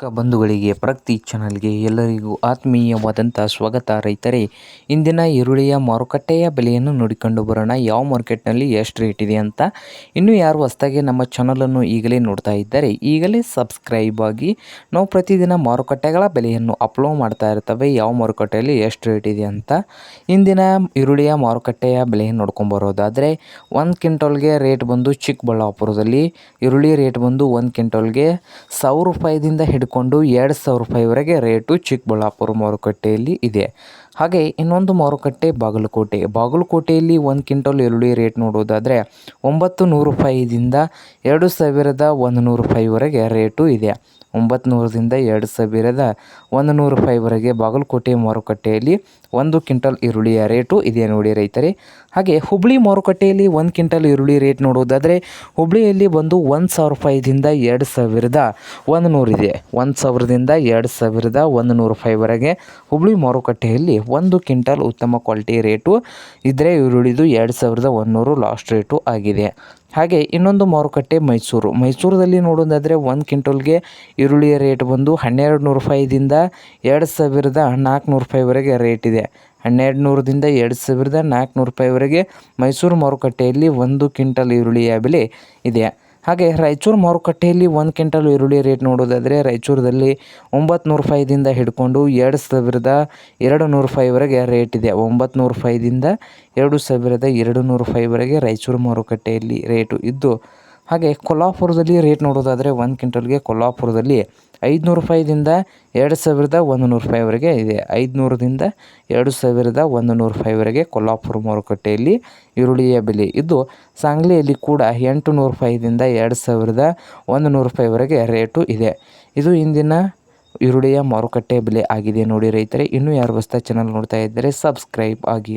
ಬಂಧುಗಳಿಗೆ, ಪ್ರಗತಿ ಚಾನಲ್ಗೆ ಎಲ್ಲರಿಗೂ ಆತ್ಮೀಯವಾದಂಥ ಸ್ವಾಗತ. ರೈತರೇ, ಇಂದಿನ ಈರುಳ್ಳಿಯ ಮಾರುಕಟ್ಟೆಯ ಬೆಲೆಯನ್ನು ನೋಡಿಕೊಂಡು ಬರೋಣ. ಯಾವ ಮಾರ್ಕೆಟ್ನಲ್ಲಿ ಎಷ್ಟು ರೇಟ್ ಇದೆ ಅಂತ. ಇನ್ನೂ ಯಾರು ಹೊಸ್ತಾಗಿ ನಮ್ಮ ಚಾನಲನ್ನು ಈಗಲೇ ನೋಡ್ತಾ ಇದ್ದಾರೆ, ಈಗಲೇ ಸಬ್ಸ್ಕ್ರೈಬ್ ಆಗಿ ನಾವು ಪ್ರತಿದಿನ ಮಾರುಕಟ್ಟೆಗಳ ಬೆಲೆಯನ್ನು ಅಪ್ಲೋಡ್ ಮಾಡ್ತಾ ಇರ್ತವೆ. ಯಾವ ಮಾರುಕಟ್ಟೆಯಲ್ಲಿ ಎಷ್ಟು ರೇಟ್ ಇದೆ ಅಂತ. ಇಂದಿನ ಈರುಳ್ಳಿಯ ಮಾರುಕಟ್ಟೆಯ ಬೆಲೆಯನ್ನು ನೋಡ್ಕೊಂಬರೋದಾದರೆ ಒಂದು ಕ್ವಿಂಟಲ್ಗೆ ರೇಟ್ ಬಂದು ಚಿಕ್ಕಬಳ್ಳಾಪುರದಲ್ಲಿ, ಈರುಳ್ಳಿ ರೇಟ್ ಬಂದು ಒಂದು ಕ್ವಿಂಟಲ್ಗೆ ಸಾವಿರ ರೂಪಾಯಿದಿಂದ ಹಿಡ್ಕೊಂಡು ಎರಡು ಸಾವಿರ ರೂಪಾಯಿವರೆಗೆ ರೇಟು ಚಿಕ್ಕಬಳ್ಳಾಪುರ ಮಾರುಕಟ್ಟೆಯಲ್ಲಿ ಇದೆ. ಹಾಗೆ ಇನ್ನೊಂದು ಮಾರುಕಟ್ಟೆ ಬಾಗಲಕೋಟೆ. ಬಾಗಲಕೋಟೆಯಲ್ಲಿ ಒಂದು ಕ್ವಿಂಟಲ್ ಈರುಳ್ಳಿ ರೇಟ್ ನೋಡೋದಾದರೆ ಒಂಬತ್ತು ನೂರು ರೂಪಾಯಿದಿಂದ ಎರಡು ಸಾವಿರದ ಒಂದು ನೂರು ರೂಪಾಯಿವರೆಗೆ ರೇಟು ಇದೆ. ಒಂಬತ್ತು ನೂರರಿಂದ ಎರಡು ಸಾವಿರದ ಒಂದು ನೂರು ರೂಪಾಯಿವರೆಗೆ ಬಾಗಲಕೋಟೆ ಮಾರುಕಟ್ಟೆಯಲ್ಲಿ ಒಂದು ಕ್ವಿಂಟಲ್ ಈರುಳ್ಳಿಯ ರೇಟು ಇದೆ ನೋಡಿ ರೈತರೇ. ಹಾಗೆ ಹುಬ್ಳಿ ಮಾರುಕಟ್ಟೆಯಲ್ಲಿ ಒಂದು ಕ್ವಿಂಟಲ್ ಈರುಳ್ಳಿ ರೇಟ್ ನೋಡೋದಾದರೆ ಹುಬ್ಳಿಯಲ್ಲಿ ಬಂದು ಒಂದು ಸಾವಿರ ರೂಪಾಯಿದಿಂದ ಎರಡು ಸಾವಿರದ ಒಂದು ನೂರಿದೆ ಒಂದು ಸಾವಿರದಿಂದ ಎರಡು ಸಾವಿರದ ಒಂದು ನೂರು ರೂಪಾಯಿವರೆಗೆ ಹುಬ್ಳಿ ಮಾರುಕಟ್ಟೆಯಲ್ಲಿ ಒಂದು ಕ್ವಿಂಟಲ್ ಉತ್ತಮ ಕ್ವಾಲಿಟಿ ರೇಟು ಇದ್ದರೆ ಈರುಳ್ಳಿದು ಎರಡು ಸಾವಿರದ ಒಂದುನೂರು ಲಾಸ್ಟ್ ರೇಟು ಆಗಿದೆ. ಹಾಗೆ ಇನ್ನೊಂದು ಮಾರುಕಟ್ಟೆ ಮೈಸೂರು. ಮೈಸೂರಲ್ಲಿ ನೋಡೋದಾದರೆ ಒಂದು ಕ್ವಿಂಟಲ್ಗೆ ಈರುಳ್ಳಿಯ ರೇಟ್ ಬಂದು ಹನ್ನೆರಡು ನೂರು ರೂಪಾಯಿದಿಂದ ಎರಡು ಸಾವಿರದ ನಾಲ್ಕುನೂರು ರೂಪಾಯಿವರೆಗೆ ರೇಟ್ ಇದೆ. ಹನ್ನೆರಡು ನೂರದಿಂದ ಎರಡು ಸಾವಿರದ ನಾಲ್ಕುನೂರು ರೂಪಾಯಿವರೆಗೆ ಮೈಸೂರು ಮಾರುಕಟ್ಟೆಯಲ್ಲಿ ಒಂದು ಕ್ವಿಂಟಲ್ ಈರುಳ್ಳಿಯ ಬೆಲೆ ಇದೆ. ಹಾಗೆ ರಾಯಚೂರು ಮಾರುಕಟ್ಟೆಯಲ್ಲಿ ಒಂದು ಕ್ವಿಂಟಲ್ ಈರುಳ್ಳಿ ರೇಟ್ ನೋಡೋದಾದರೆ ರಾಯಚೂರದಲ್ಲಿ ಒಂಬತ್ತು ನೂರು ರೂಪಾಯಿದಿಂದ ಹಿಡ್ಕೊಂಡು ಎರಡು ಸಾವಿರದ ಎರಡು ನೂರು ರೂಪಾಯಿವರೆಗೆ ರೇಟ್ ಇದೆ. ಒಂಬತ್ತು ನೂರು ರೂಪಾಯಿದಿಂದ ಎರಡು ಸಾವಿರದ ಎರಡು ನೂರು ರೂಪಾಯಿವರೆಗೆ ರಾಯಚೂರು ಮಾರುಕಟ್ಟೆಯಲ್ಲಿ ರೇಟು ಇದ್ದು ಹಾಗೆ ಕೊಲ್ಹಾಪುರದಲ್ಲಿ ರೇಟ್ ನೋಡೋದಾದರೆ ಒಂದು ಕ್ವಿಂಟಲ್ಗೆ ಕೊಲ್ಹಾಪುರದಲ್ಲಿ ಐದುನೂರು ರೂಪಾಯಿದಿಂದ ಎರಡು ಸಾವಿರದ ಒಂದು ನೂರು ರೂಪಾಯಿವರೆಗೆ ಇದೆ. ಐದುನೂರದಿಂದ ಎರಡು ಸಾವಿರದ ಒಂದು ನೂರು ರೂಪಾಯಿವರೆಗೆ ಕೊಲ್ಹಾಪುರ ಮಾರುಕಟ್ಟೆಯಲ್ಲಿ ಈರುಳ್ಳಿಯ ಬೆಲೆ. ಇದ್ದು ಸಾಂಗ್ಲಿಯಲ್ಲಿ ಕೂಡ ಎಂಟು ನೂರು ರೂಪಾಯಿದಿಂದ ಎರಡು ಸಾವಿರದ ಒಂದು ನೂರು ರೂಪಾಯಿವರೆಗೆ ರೇಟು ಇದೆ. ಇದು ಇಂದಿನ ಈರುಳ್ಳಿಯ ಮಾರುಕಟ್ಟೆ ಬೆಲೆ ಆಗಿದೆ ನೋಡಿ ರೈತರೆ. ಇನ್ನೂ ಯಾರು ಹೊಸ್ದಾಗಿ ಚಾನಲ್ ನೋಡ್ತಾ ಇದ್ದರೆ ಸಬ್ಸ್ಕ್ರೈಬ್ ಆಗಿ.